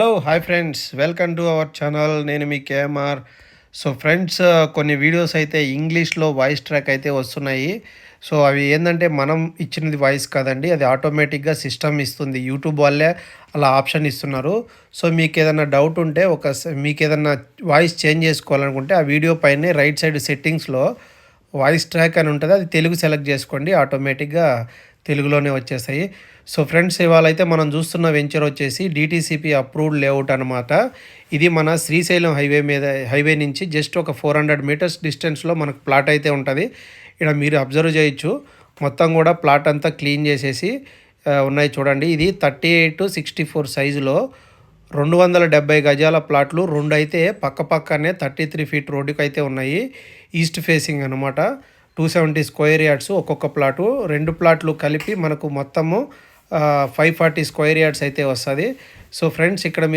Hello hi friends welcome to our channel నేను మీ KMR so friends కొన్ని videos అయితే ఇంగ్లీష్లో వాయిస్ ట్రాక్ అయితే వస్తున్నాయి. సో అవి ఏంటంటే మనం ఇచ్చినది వాయిస్ కాదండి. అది ఆటోమేటిక్గా సిస్టమ్ ఇస్తుంది. యూట్యూబ్ వాళ్ళే అలా ఆప్షన్ ఇస్తున్నారు. సో మీకు ఏదైనా డౌట్ ఉంటే ఒక మీకు ఏదైనా వాయిస్ చేంజ్ చేసుకోవాలనుకుంటే ఆ వీడియో పైనే రైట్ సైడ్ సెట్టింగ్స్లో వాయిస్ ట్రాక్ అని ఉంటుంది. అది తెలుగు సెలెక్ట్ చేసుకోండి. ఆటోమేటిక్గా తెలుగులోనే వచ్చేసాయి. సో ఫ్రెండ్స్ ఇవాళ అయితే మనం చూస్తున్న వెంచర్ వచ్చేసి డిటీసీపీ అప్రూవ్డ్ లేఅవుట్ అనమాట ఇది మన శ్రీశైలం హైవే మీద హైవే నుంచి జస్ట్ ఒక ఫోర్ హండ్రెడ్ మీటర్స్ డిస్టెన్స్లో మనకు ప్లాట్ అయితే ఉంటుంది. ఇక్కడ మీరు అబ్జర్వ్ చేయొచ్చు. మొత్తం కూడా ప్లాట్ అంతా క్లీన్ చేసేసి ఉన్నాయి చూడండి. ఇది థర్టీ ఎయిట్ సిక్స్టీ ఫోర్ సైజులో రెండు వందల డెబ్బై గజాల ప్లాట్లు రెండు అయితే పక్క పక్కనే థర్టీ త్రీ ఫీట్ రోడ్డుకి అయితే ఉన్నాయి. ఈస్ట్ ఫేసింగ్ అనమాట టూ సెవెంటీ స్క్వేర్ యార్డ్స్ ఒక్కొక్క ప్లాటు. రెండు ప్లాట్లు కలిపి మనకు మొత్తము ఫైవ్ ఫార్టీ స్క్వేర్ యార్డ్స్ అయితే వస్తుంది. సో ఫ్రెండ్స్ ఇక్కడ మీరు